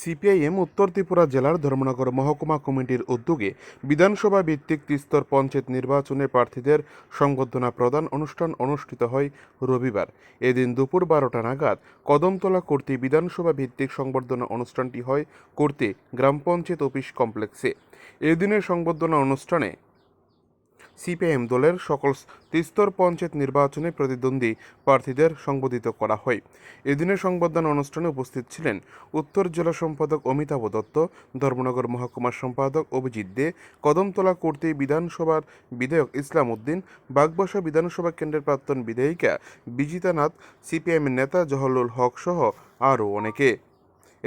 CPIM উত্তর ত্রিপুরা জেলার ধর্মনগর মহকুমা কমিটির উদ্যোগে বিধানসভা ভিত্তিক ত্রিস্তর পঞ্চায়েত নির্বাচনে প্রার্থীদের সংবর্ধনা প্রদান অনুষ্ঠান অনুষ্ঠিত হয় রবিবার। এদিন দুপুর বারোটা নাগাদ কদমতলা কর্তৃ বিধানসভা ভিত্তিক সংবর্ধনা অনুষ্ঠানটি হয় কর্তৃ গ্রাম পঞ্চায়েত অফিস কমপ্লেক্সে। এদিনের সংবর্ধনা অনুষ্ঠানে সিপিআইএম দলের সকল ত্রিস্তর পঞ্চায়েত নির্বাচনে প্রতিদ্বন্দ্বী প্রার্থীদের সংবোধিত করা হয়। এদিনের সংবর্ধনা অনুষ্ঠানে উপস্থিত ছিলেন উত্তর জেলা সম্পাদক অমিতাভ দত্ত, ধর্মনগর মহকুমার সম্পাদক অভিজিৎ দে, কদমতলা কর্তৃ বিধানসভার বিধায়ক ইসলাম উদ্দিন, বাগবাসা বিধানসভা কেন্দ্রের প্রাক্তন বিধায়িকা বিজিতা নাথ, সিপিআইএমের নেতা জহরুল হক সহ আরও অনেকে।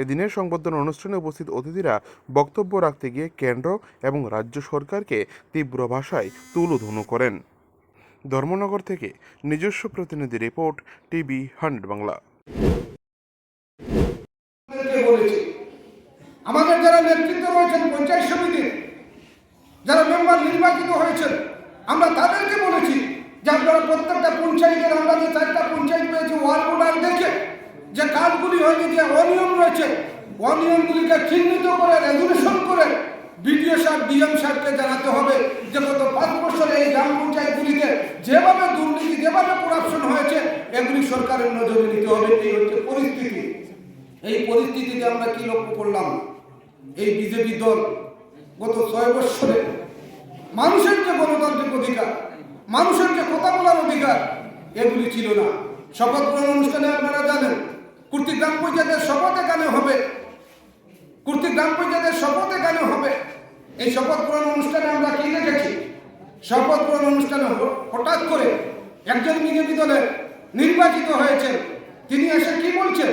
এদিনের সংবর্ধনা অনুষ্ঠানে উপস্থিত অতিথিরা বক্তব্য রাখতে গিয়ে কেন্দ্র এবং রাজ্য সরকারকে তীব্র ভাষায় তুলোধুনো করেন। ধর্মনগর থেকে নিজস্ব প্রতিনিধি রিপোর্ট, টিভি হান্ড্রেড বাংলা। আমাদের যারা নেতৃত্ব রয়েছেন পঞ্চায়েত সমিতির, যারা মেম্বার নির্বাচিত হয়েছেন, আমরা তাদেরকে বলেছি যে আপনারা প্রত্যেকটা পঞ্চায়েতের, আমরা যে চারটা পঞ্চায়েত পেয়েছি, ওয়ার্ড অর্ডার দেখে যে কাজগুলি হয়নি, যে রয়েছে অনিয়মগুলিকে চিহ্নিত করে রেজুলেশন করে বিডিও সাহেব, ডিএম সাহেবকে জানাতে হবে যে গত পাঁচ বছরে এই গ্রাম পঞ্চায়েতগুলিতে যেভাবে দুর্নীতি, যেভাবে করাপশন হয়েছে, এগুলি সরকারের নজরে নিতে হবে। এই হচ্ছে পরিস্থিতি। এই পরিস্থিতিতে আমরা কি লক্ষ্য করলাম? এই বিজেপি দল গত ছয় বৎসরে মানুষের যে গণতান্ত্রিক অধিকার, মানুষের যে কথা বলার অধিকার, এগুলি ছিল না। শপথ গ্রহণ অনুষ্ঠানে আপনারা জানেন, কুর্তি গ্রাম পঞ্চায়েতের শপথ হবে। কুর্তি গ্রাম পঞ্চায়েতের শপথ এখানে হবে? এই শপথ গ্রহণ অনুষ্ঠানে আমরা কি দেখেছি? শপথ গ্রহণ অনুষ্ঠানে হঠাৎ করে একজন বিজেপি দলের নির্বাচিত হয়েছে তিনি এসে কি বলছেন?